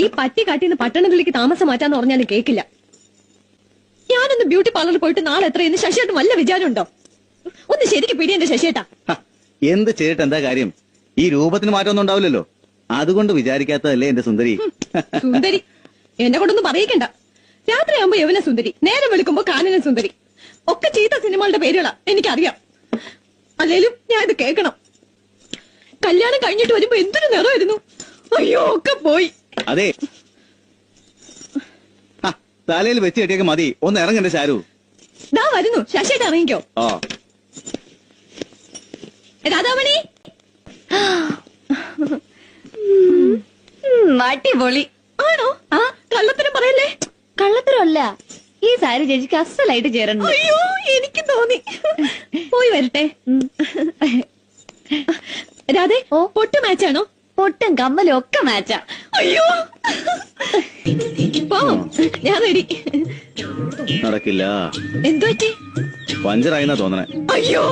ഈ പറ്റി കാട്ടിന്ന് പട്ടണത്തിലേക്ക് താമസം മാറ്റാന്ന് പറഞ്ഞാലും കേക്കില്ല. ഞാനൊന്ന് ബ്യൂട്ടി പാർലറിൽ പോയിട്ട് നാളെ എത്രയെന്ന് ശശിയേട്ടൻ വല്ല വിചാരമുണ്ടോ? ഒന്ന് ശരിക്ക് പിടി എന്റെ ശശിയേട്ടാ. എന്ത് ചെയ്തിട്ട് എന്താ കാര്യം? ഈ രൂപത്തിന് മാറ്റമൊന്നും ഉണ്ടാവില്ലല്ലോ. അതുകൊണ്ട് വിചാരിക്കാത്തതല്ലേ എന്റെ സുന്ദരി. സുന്ദരി. എന്നെ കൊണ്ടൊന്നും പറയിക്കണ്ട. രാത്രിയാകുമ്പോ യവന സുന്ദരി നേരം വെളുക്കുമ്പോ കാനന സുന്ദരി. ഒക്കെ ചീത്ത സിനിമകളുടെ പേരുകളാ എനിക്കറിയാം. അല്ലേലും ഞാൻ ഇത് കേൾക്കണം. കല്യാണം കഴിഞ്ഞിട്ട് വരുമ്പോ എന്തൊരു നിറമായിരുന്നു അയ്യോ ഒക്കെ പോയി. അതെ. തലയിൽ വെച്ച് കെട്ടിയൊക്കെ മതി. ഒന്ന് ഇറങ്ങണ്ട ശാരു. ദാ വരുന്നു. ശശിയായിട്ട് ഇറങ്ങിക്കോ. ഓ രാധാമണി. അടിപൊളി. ആണോ? ആ കള്ളത്തരം പറയല്ലേ? കള്ളത്തരമല്ല. ഈ സാരി ചേച്ചിക്ക് അസലായിട്ട് ചേരണം അയ്യോ എനിക്ക് തോന്നി. പോയി വരട്ടെ. രാധേ ഓ. പൊട്ട് മാച്ചാണോ പൊട്ടും കമ്മലും ഒക്കെ മാച്ചാ അയ്യോ. പോ ഞാൻ റെഡി നടക്കില്ല. എന്തുപറ്റി പഞ്ചറായിന്നാ തോന്നണേ. അയ്യോ.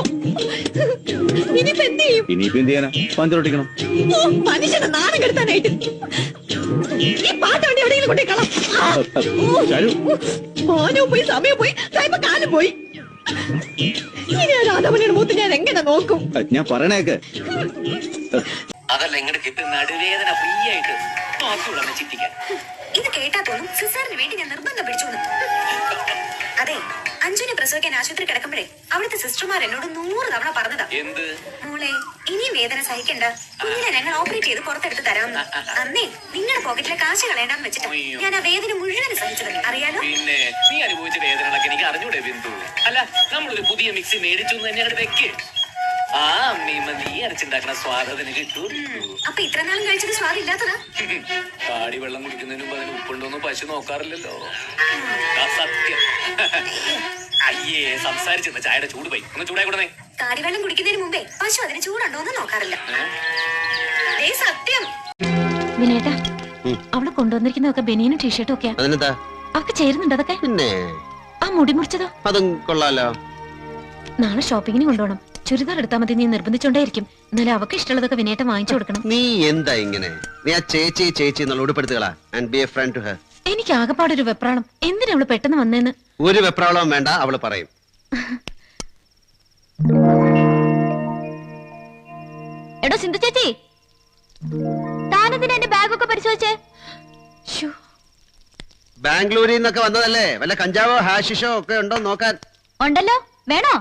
ഇനിയിപ്പോ എന്ത് ചെയ്യും? ഇനിയിപ്പോ എന്ത് ചെയ്യാനാ? പഞ്ചറൊട്ടിക്കണം ഓ, മനുഷ്യനെ നാണം കെടുത്താനായിട്ട്. ഈ പാട്ട് വേണ്ടി എവിടെയെങ്കിലും കൊണ്ടേ കളാം. ശാരു മോനും പോയി സമയം പോയി. ദാ ഇപ്പൊ കാലം പോയി. ഇനി ആ രാധാമണിയുടെ മൂത്ത് ഞാൻ എങ്ങനെ നോക്കും? ഞാൻ പറയണേക്ക് അതല്ല ഇങ്ങോട്ട് കിട്ടുന്ന നടുവേദന ഫ്രീ ആയിട്ട് നോക്കിയുള്ള ചിറ്റിക്കാൻ ഇത് കേട്ടാ തോന്നും സിസേറിന് വേണ്ടി ഞാൻ നിർബന്ധം പിടിച്ചു അതെ അഞ്ജുനെ പ്രസവിക്കാൻ ആശുപത്രി കിടക്കുമ്പോഴേ അവിടുത്തെ സിസ്റ്റർമാർ എന്നോട് നൂറ് തവണ പറഞ്ഞതാ. എന്ത്? മോളെ ഇനിയും വേദന സഹിക്കണ്ട. കുഞ്ഞിനെ ഞങ്ങൾ ഓപ്പറേറ്റ് ചെയ്ത് പുറത്തെടുത്ത് തരാമെന്ന് അന്നേ നിങ്ങളുടെ പോക്കറ്റിലെ കാശ് കളയണ്ടെന്ന് വെച്ചിട്ട് ഞാൻ ആ വേദന മുഴുവൻ സഹിച്ചത്. അറിയാലോ? പിന്നെ നീ അനുഭവിച്ച വേദനകളൊക്കെ എനിക്ക് അറിഞ്ഞൂടെ ബിന്ദു? അല്ല നമ്മളൊരു പുതിയ മിക്സി മേടിച്ചു തന്നെ വെക്ക്. ആ അമ്മീമ്മ നീ അരച്ചുണ്ടാക്കണ സ്വാദത്തിന് കിട്ടൂ. അപ്പൊ ഇത്ര നാളും കഴിച്ചത് സ്വാദില്ലാത്തതാ? കാടി വെള്ളം കുടിക്കുന്നതിനും അതിന് ഉപ്പുണ്ടോന്ന് പശു നോക്കാറില്ലല്ലോ. ആ സത്യം. അയ്യേ സംസാരിച്ചെന്ന ചായയുടെ ചൂട് പോയി. ഒന്ന് ചൂടായി കൊടുന്നേ. കാടിവെള്ളം കുടിക്കുന്നതിന് മുമ്പേ പശു അതിന് ചൂടുണ്ടോ എന്ന് നോക്കാറില്ല. ദേ സത്യം. വിനേട്ടാ അവൾ കൊണ്ടുവന്നിരിക്കുന്നതൊക്കെ ബനിയനും ടീഷർട്ടും ഒക്കെയാ. അതിനെന്താ? അവക്ക് ചേരുന്നുണ്ട് അതൊക്കെ? പിന്നെ? ആ മുടി മുറിച്ചതോ? അതും കൊള്ളാലോ. നാളെ ഷോപ്പിങ്ങിന് കൊണ്ടുപോകണം. ചുരിദാർ എടുത്താൽ മതി നീ നിർബന്ധിച്ചോണ്ടേയിരിക്കും. എന്നാലും അവക്ക് ഇഷ്ടമുള്ളതൊക്കെ വിനേട്ടം വാങ്ങിച്ചു കൊടുക്കണം. നീ എന്താ ഇങ്ങനെ? നീ ആ ചേച്ചി ചേച്ചി എന്നുള്ള ഉടുപ്പെടുത്തുകളാ? And be a friend to her എനിക്ക് ആകെപ്പാടൊരു വെപ്രാളം. എന്തിനാ അവൾ പെട്ടെന്ന് വന്നേന്ന്? ഒരു വെപ്രാളവും വേണ്ട അവൾ പറയും. എടോ സിന്ധു ചേച്ചി. താനെന്തിനാ എന്റെ ബാഗൊക്കെ പരിശോധിച്ചേ? ശ്ശോ, ബാംഗ്ലൂരിൽ നിന്നൊക്കെ വന്നതല്ലേ? വല്ല കഞ്ചാവോ ഹാഷിഷോ ഒക്കെ ഉണ്ടോ നോക്കാൻ. ഉണ്ടല്ലോ. വേണോ?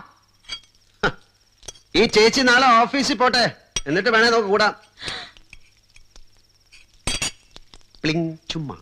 ഈ ചേച്ചി നാളെ ഓഫീസിൽ പോട്ടെ. എന്നിട്ട് വേണേ നോക്ക് കൂടാം. പ്ലിങ് ചുമ്മാ.